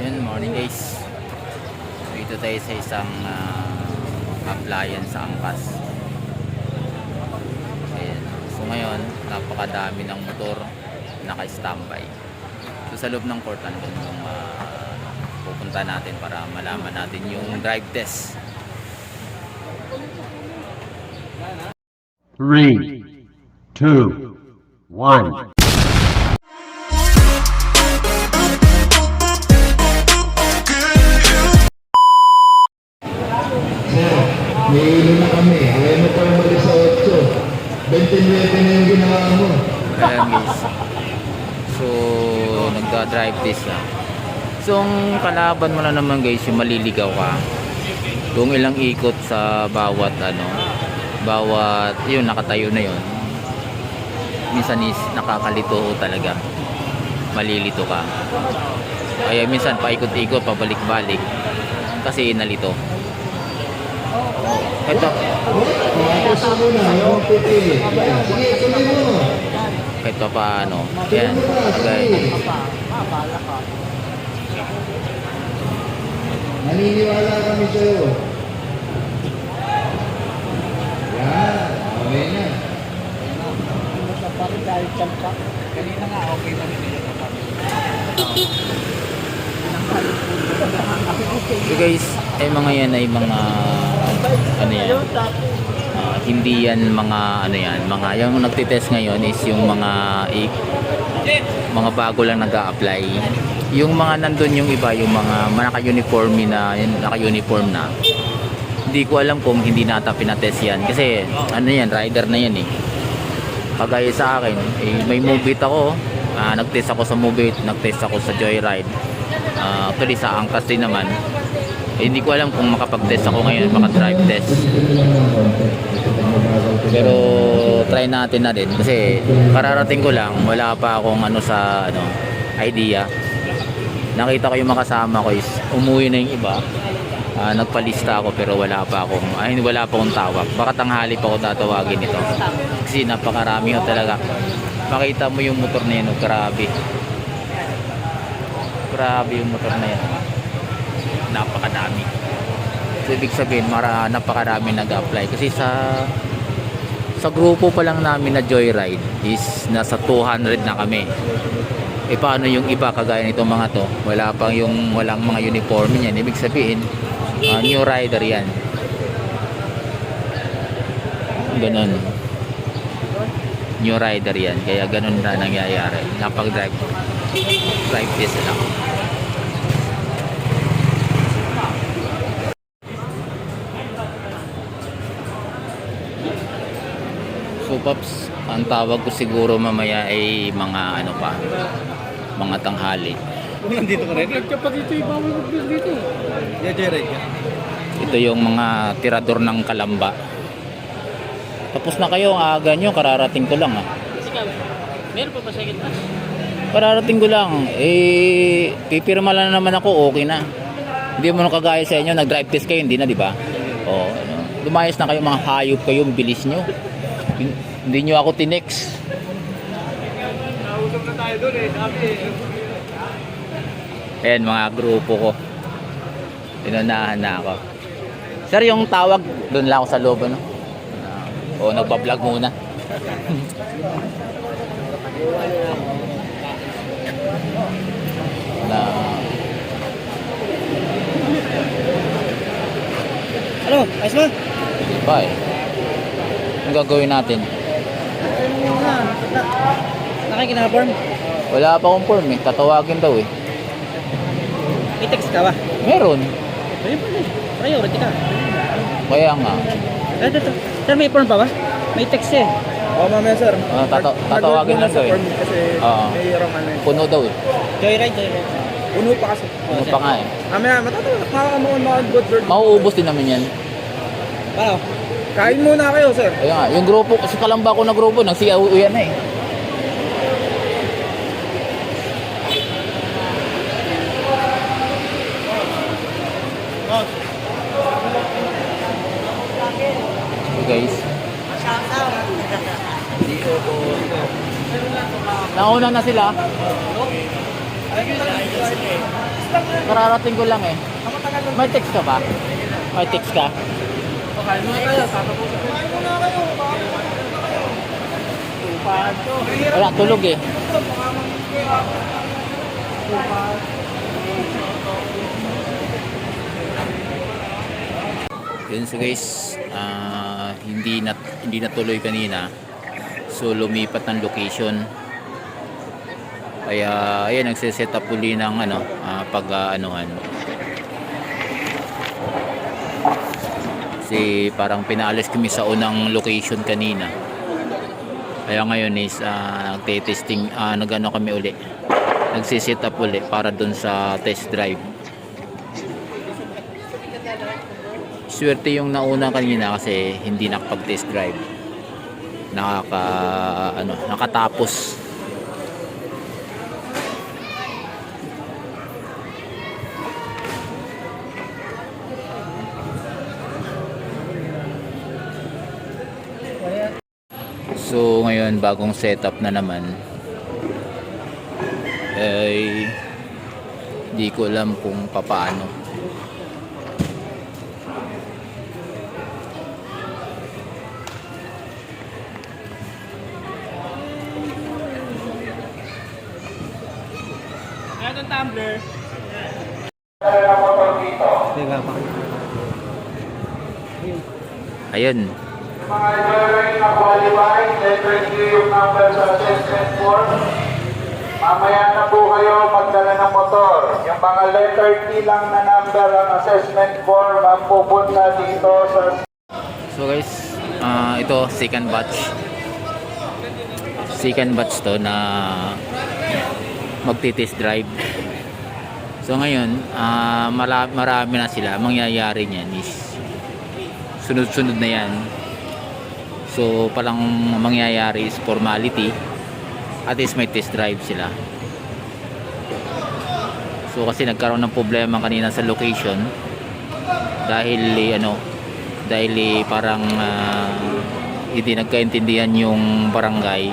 Yun, morning guys. Dito tayo sa isang uh, appliance sa angkas. Ayan. So ngayon, napakadami ng motor naka-standby. So sa loob ng court, nandun yung uh, pupunta natin para malaman natin yung drive test. 3, 2, 1 29 na yung ginawa mo. Ayan guys. So, nagda-drive test na. So, ang kalaban mo na naman guys, yung maliligaw ka. Kung ilang ikot sa bawat ano, bawat, yun, nakatayo na yun. Minsan is nakakalito talaga. Malilito ka. Kaya minsan paikot-ikot, pabalik-balik. Kasi nalito. Ito, Gusto mo na, yung puti. Sige, tuloy mo. kahit pa paano. Yan. Kagaya niyan. Naniniwala kami sa'yo. Yan. Okay na. So guys, ay mga yan ay mga ano yan? Hindi yan mga ano yan, mga yung nagte-test ngayon is yung mga i- mga bago lang nag-a-apply. Yung mga nandun yung iba, yung mga naka-uniform na, naka-uniform na. Hindi ko alam kung hindi nata pinatest yan kasi ano yan, rider na yan eh. Kagaya sa akin, eh, may mobit ako, ah, nag-test ako sa mobit, nag-test ako sa joyride. Ah, actually sa angkas din naman. Eh, hindi ko alam kung makapag-test ako ngayon, maka-drive test. Pero try natin na din kasi kararating ko lang, wala pa akong ano sa ano idea. Nakita ko yung makasama ko is umuwi na yung iba. Ah, nagpalista ako pero wala pa akong ay wala pa akong tawag. Baka tanghali pa ako tatawagin ito. Kasi napakarami ko talaga. Makita mo yung motor na yun, oh, grabe. Grabe yung motor na yan. Napakadami. So, ibig sabihin, mara, napakarami nag-apply. Kasi sa sa grupo pa lang namin na joyride is nasa 200 na kami. E paano yung iba kagaya nitong mga to? Wala pang yung walang mga uniform niyan. Ibig sabihin, ah, new rider yan. Ganon. New rider yan. Kaya ganon na nangyayari. Napag-drive. Drive test lang. Paps, ang tawag ko siguro mamaya ay mga ano pa, mga tanghali. Nandito ka rin? Nagkapa dito yung bawal dito. Yeah, Jerry. Ito yung mga tirador ng kalamba. Tapos na kayo, ang aga nyo, kararating ko lang ah. Meron pa ba second class? Kararating ko lang, eh, pipirma lang naman ako, okay na. Hindi mo nung kagaya sa inyo, nag-drive test kayo, hindi na, di ba? Oo, ano. Lumayas na kayo, mga hayop kayo, bilis nyo. Hin- Hindi nyo ako tinex. Nausap na tayo doon eh. Sabi Ayan, mga grupo ko. Pinunahan na ako. Sir, yung tawag, doon lang ako sa loob, ano? O, nagpa-vlog muna. na, Ano? Ayos ba? bye. Anong gagawin natin? Nakikinaform? Wala pa akong form eh. Tatawagin daw eh. May text ka ba? Meron. Ayun pala eh. Priority ka. Kaya nga. Ito, ito. Sir, may form pa ba? May text eh. Oo, mamaya sir. Ah, tata- tatawagin lang daw eh. Kasi Oo. may wrong ano eh. Puno daw eh. Joyride, joyride. Puno pa kasi. Puno pa nga eh. Mamaya, matatawag. Makakamuon mga good bird. Mauubos din namin yan. Paano? Kain muna kayo sir. Kaya yung grupo, kasi kalamba ko na grupo, nagsiya-uyan na eh. So guys. Nauna na sila. Kararating ko lang eh. May text ka ba? May text ka? Kain muna kayo, tatapusin ko. Kain muna kayo, baka Tupahan to. Wala, tulog eh. Yun so guys, ah, hindi na hindi natuloy kanina. So lumipat ng location. Kaya ayun nagse-set up uli ng ano, ah, pag ah, anuhan. Kasi parang pinaalis kami sa unang location kanina. Kaya ngayon is uh, nagte-testing, uh, nagano kami uli. Nagsi-set up uli para dun sa test drive. Swerte yung nauna kanina kasi hindi nakapag-test drive. Nakaka ano, nakatapos. Bagong setup na naman. Ay di ko alam kung papaano. Itong tumbler. Ayun. Mga driver na qualified, letter Q yung number sa assessment form. Mamaya na po kayo magdala ng motor. Yung mga letter T lang na number ang assessment form ang pupunta dito sa So guys, ah, ito second batch. Second batch to na magti-test drive. So ngayon, ah, mara- marami na sila. Mangyayari niyan is sunod-sunod na yan. So palang mangyayari is formality. At least may test drive sila. So kasi nagkaroon ng problema kanina sa location. Dahil eh, ano dahil eh, parang ah, hindi nagkaintindihan yung barangay.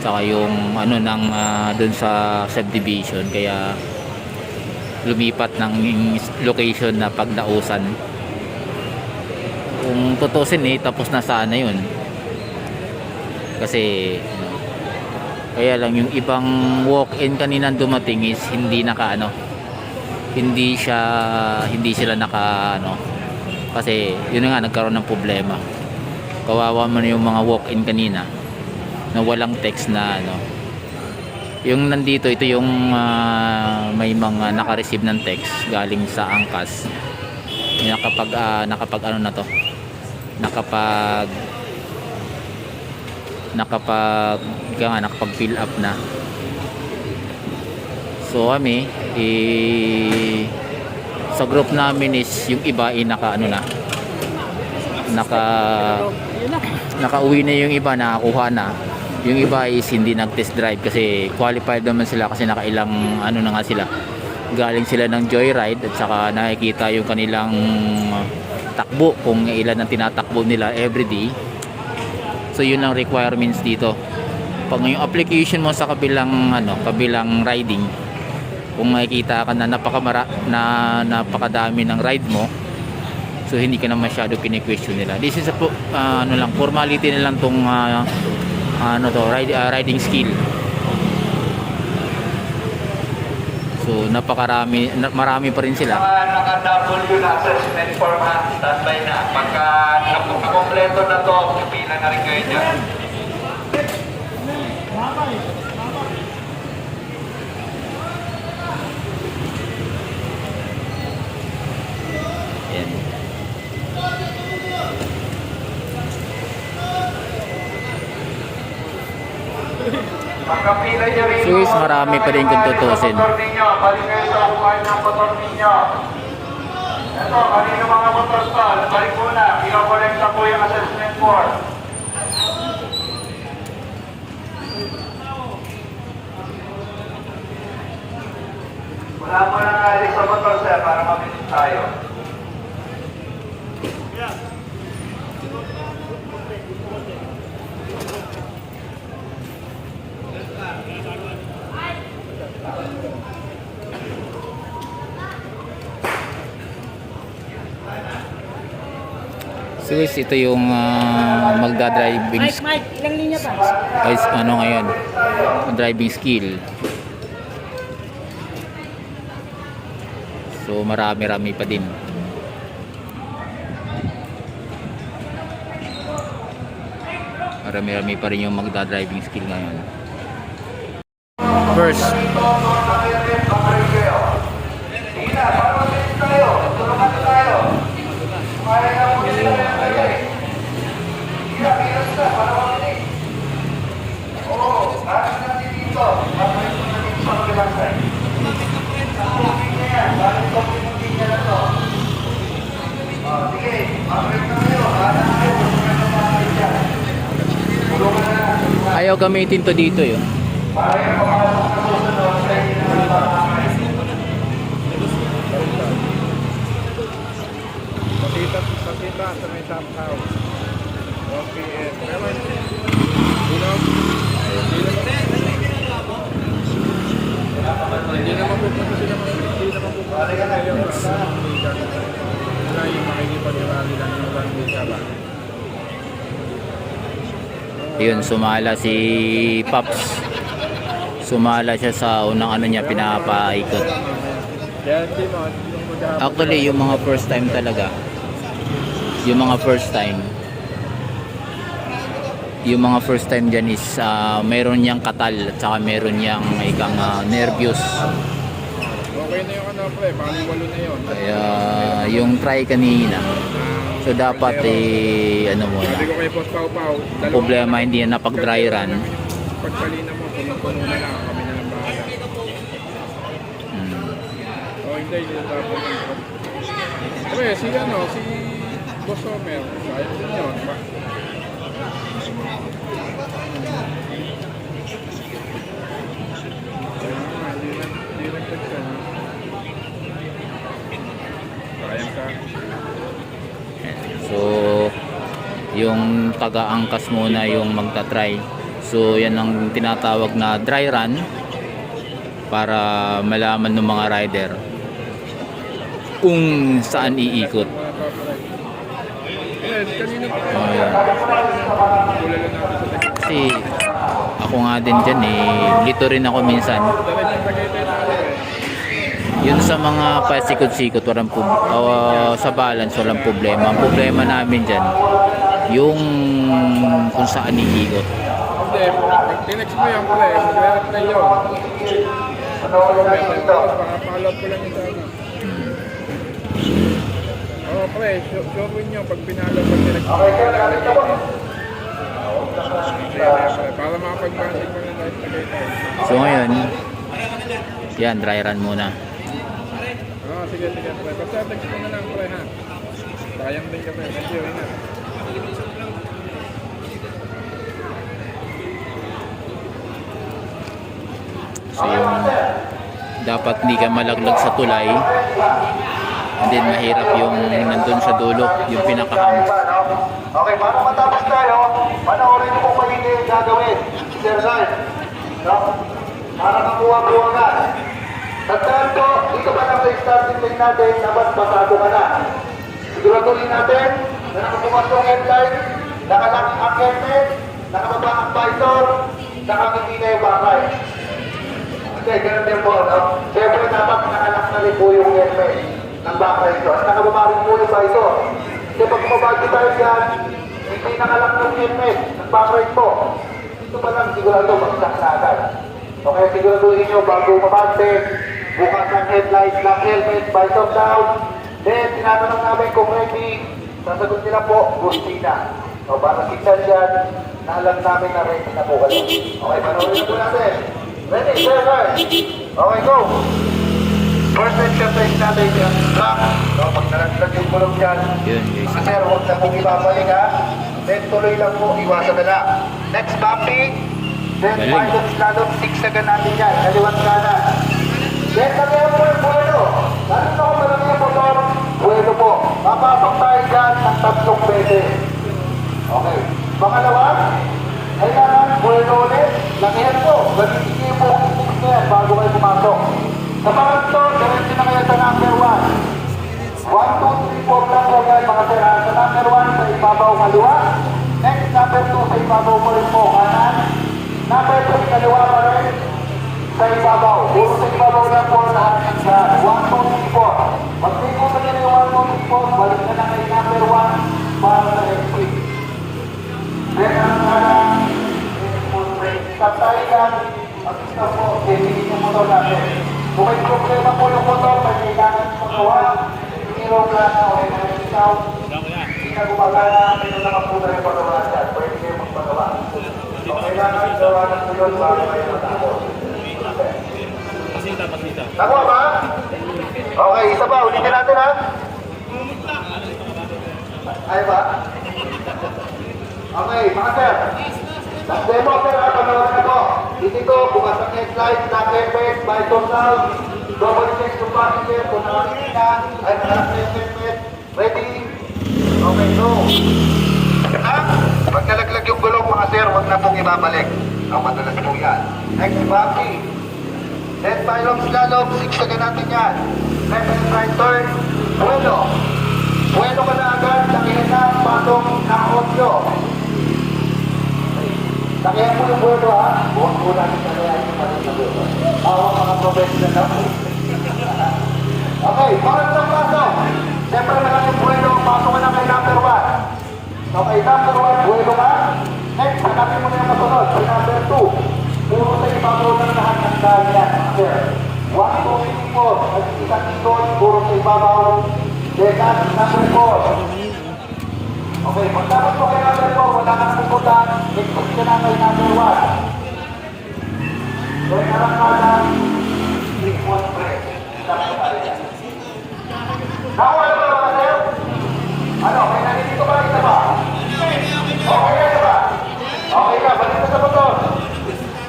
Saka yung ano ng doon sa subdivision. Kaya lumipat ng location na pagdausan. Kung tutusin eh tapos na sana yun kasi ano, kaya lang yung ibang walk-in kanina dumating is hindi naka ano hindi siya hindi sila naka ano. Kasi yun na nga nagkaroon ng problema. Kawawa man yung mga walk-in kanina na walang text na ano. Yung nandito ito yung ah, may mga naka-receive ng text galing sa angkas. Nakapag ah, nakapag ano na to? Nakapag nakapag nga nakapag fill up na. So kami eh, sa group namin is yung iba ay naka ano na naka nakauwi na yung iba nakakuha na. Yung iba is hindi nag test drive kasi qualified naman sila kasi nakailang ano na nga sila. Galing sila ng joyride at saka nakikita yung kanilang takbo kung ilan ang tinatakbo nila everyday so yun ang requirements dito. Pag yung application mo sa kabilang ano kabilang riding kung makikita ka na napakamara na napakadami ng ride mo so hindi ka na masyado kini-question nila. This is a ah, ano lang formality na lang tong ah, ano to ride, ah, riding skill so napakarami na, marami pa rin sila mga naka-W na assessment form ha, standby na. Pagka nakukompleto na to, pipila na rin kayo dyan. Guys, marami pa rin kung tutusin. Balik kayo sa upuan ng motor ninyo. Ito, kanino mga motor to? Balik muna, pinokolekta po yung assessment form. Wala mo nang alis sa motor, sir, para mabilis tayo. So ito yung uh, magda-driving Mike, Mike, ilang linya pa? Guys, ano ngayon? Driving skill. So marami-rami pa din. Marami-rami pa rin yung magda-driving skill ngayon. First, ayaw gamitin to dito yun. Top house. Hindi naman sila hindi naman sila yung makikipag-rally lang yung ba? Yun, sumala si Pops. Sumala siya sa unang ano niya, pinapaikot. Actually, yung mga first time talaga. Yung mga first time. Yung mga first time dyan is ah, meron niyang katal at saka meron niyang ikang ah, nervyos. Okay na yung ano pre, bali walo na yun. Kaya yung try kanina. So dapat eh ano mo na. Problema hindi na napag-dry run. Pagkalina mo, puno-puno na lang, kami na lang bahala. Mm. O hindi, hindi tapos. Pre, si ano, si Homer, sayang din yun. Ba? So yung taga-angkas muna yung magta-try. So yan ang tinatawag na dry run para malaman ng mga rider kung saan iikot. Wala pa pala. Eh, kanina pa. Oh, yan. Kasi ako nga din dyan eh, lito rin ako minsan. Yun sa mga pasikot-sikot, walang ah, sa balance, walang problema. Ang problema namin dyan, yung kung saan iikot. Hindi, pag mo yung pre, magre-reply yun. Ano dito? Baka follow up ko lang yung sana. Oo pre, show, show nyo pag pinalo pag. Sige, pre, Para makapag-banding mo ng live tagay tayo. So ngayon, yan, dry run muna. Oo, sige, sige pre. Basta text mo na lang pre ha. Sayang din ka pre. Thank you, ingat. So yung dapat hindi ka malaglag sa tulay. And then mahirap yung nandun sa dulo, yung pinaka-hump. Okay, para matapos tayo, panoorin niyo kung mali yung gagawin. Sir Lard. No? Para makuha-kuha ka. Tandaan ko, dito pa lang sa starting line natin, dapat pasado ka na. Siguraduhin natin na nakabukas yung headline, nakalaki ang helmet, nakababa ang visor, nakangiti na yung bakay. Hindi, ganun din po. No? Siyempre, dapat nakalak na rin po yung helmet ng bakay ito. At nakababa rin po yung visor. Kasi pag kumabagi tayo dyan, hindi nakalak yung helmet ng bakay po. Ito pa lang sigurado magsak na agad. Okay, siguraduhin nyo bago umabante, bukas ang headlight ng helmet, visor down. Then, tinatanong namin kung ready, sasagot nila po, gusti na. O, para signal dyan, na alam namin na ready na po kayo. Okay, panoorin na po natin. Ready, sir. Okay, go. First exercise natin yung track. So, pag nalaglag yung gulong dyan, Yun. Sir, huwag na pong ibabalik ha. Then tuloy lang po, iwasan na lang. Next bumping. Then pilot slalom, zigzagan natin yan. Kaliwat kanan. Then kagayan po yung buwelo. Lalo na kung malaki yung motor, buwelo po. Mapapag tayo dyan ng tatlong beses. Okay. Pangalawa, kailangan buwelo ulit. Lakihan po. Gamitin po ang yan bago kayo pumasok. Sa pangatlo, kayo sa number one. 1, 2, 3, 4 lang po yan mga sir. Sa number 1, sa kaliwa. Next, number 2 sa ibabaw mo rin po, kanan. Number 3, kaliwa pa rin sa ibabaw. Puro sa ibabaw lang po lahat ng dyan. 1, 2, 3, 4. Pag ko na nila yung 1, 2, 3, 4, balik na lang kay number 1 para sa next week. Then, ang kanan, dyan. At stop po, titigil yung motor natin. Kung may problema po yung motor, may kailangan magawa. Zero plana o may ikaw. Hindi na gumagana, mayroon na kaputa yung pagawa dyan. Pwede kayo magpagawa. O kailangan gawa ng tulog bago kayo matapos. Nakuha ba? Okay, isa pa. Ulitin natin ha. Ay ba? Okay, mga sir. Demo sir, ha, panawan na po. Dito, bukas ang next slide, knock effect, bison sound, double check yung passenger, kung nakakinig na, ay nakakinig Ready? Okay, go. Ha? Pag nalaglag yung gulong mga sir, huwag na pong ibabalik. Ang madalas po yan. Next, Baki. Then, pylon slalom, zigzagan natin yan. Left and right turn, buwelo. Buwelo ka na agad, lakihan na, patong ng audio. Lakihan mo yung buwelo ha. Buwag po natin na kaya yung mali na buwelo. Mga professional na. Okay, parang ng paso. Siyempre na lang yung buwelo, pasok ka na kay number one. Okay, number one, buwelo ka. Next, hanapin mo na yung kasunod. Kay number two. Puro sa ibabaw ng lahat ng dahil yan. Sir, one, two, three, four. At isang ikot, puro sa ibabaw. Second, number four. Okay, pag dapat po kay number 4, wala ka nang pupunta, ikot ka na kay number 1. Then, harap ka na, click one press. Tapos tayo yan. Nakuha na ba sir? Ano, may nandito ba isa ba? Okay na ba? Okay na, balik na sa motor.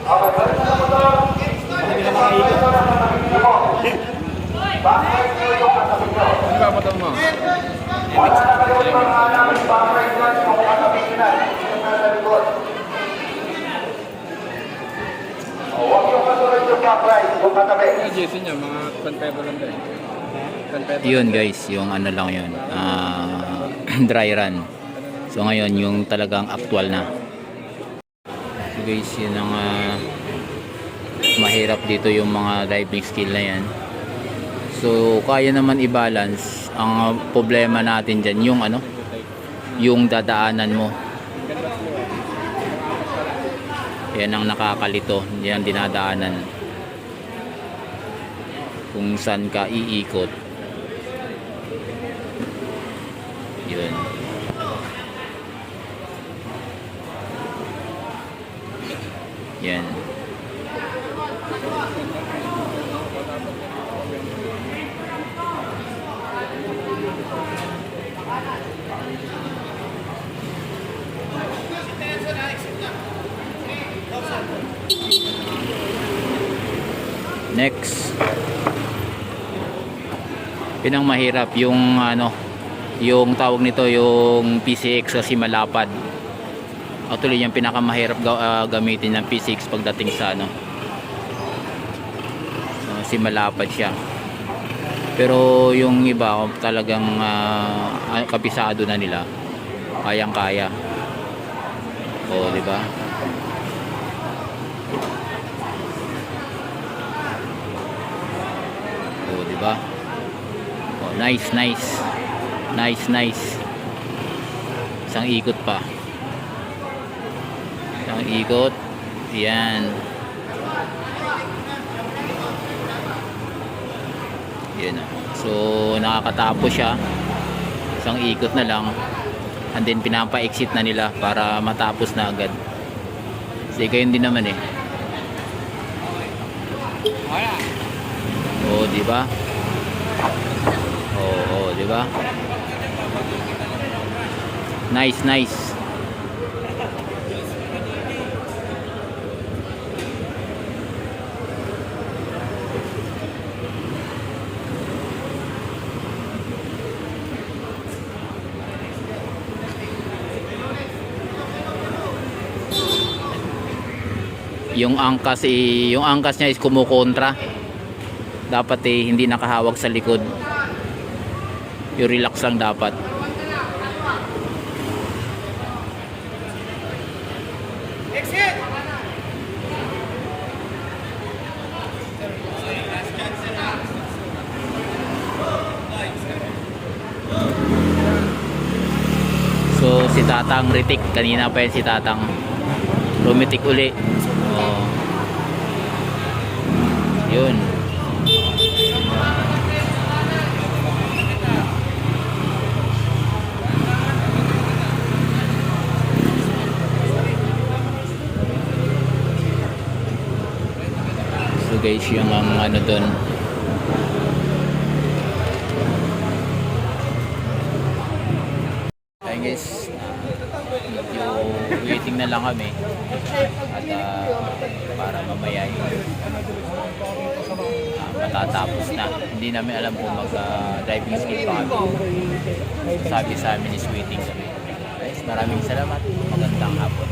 Okay, balik na sa motor. Balik na sa motor ang natabi mo. Bakit yung natabi mo? Ano ba mo? Jason niya, mga 10 peso lang din. 10 peso. Yun guys, yung ano lang yun. ah, dry run. So ngayon, yung talagang actual na. So guys, yun ang ah, mahirap dito yung mga driving skill na yan. So, kaya naman i-balance. Ang ah, problema natin dyan, yung ano, yung dadaanan mo. Yan ang nakakalito. Yan ang dinadaanan. Kung saan ka iikot. Yun. Yan. Next. Yun ang mahirap yung ano, yung tawag nito yung PCX kasi malapad. Actually yung pinakamahirap ga- ah, gamitin ng PCX pagdating sa ano. ah, kasi malapad siya. Pero yung iba talagang ah, ah, kabisado na nila. Kayang-kaya. O, di ba? O, di ba? Oh, nice, nice. Nice, nice. Isang ikot pa. Isang ikot. Yan. Yan. So, nakakatapos siya. Isang ikot na lang. And then, pinapa-exit na nila para matapos na agad. Kasi kayo din naman eh. Oo, di ba? Oo, oo, di ba? Nice, nice. Yung angkas eh, yung angkas niya is kumukontra dapat eh hindi nakahawak sa likod yung relax lang dapat exit So si Tatang Ritik kanina pa yan si Tatang lumitik uli. Oh. Yun. Guys, yung ang ano doon. Ayun guys, medyo waiting na lang kami. At ah, para mamaya ah, matatapos na. Hindi namin alam kung mag-driving skill pa kami. Sabi sa amin is waiting kami. Guys, maraming salamat. Magandang hapon.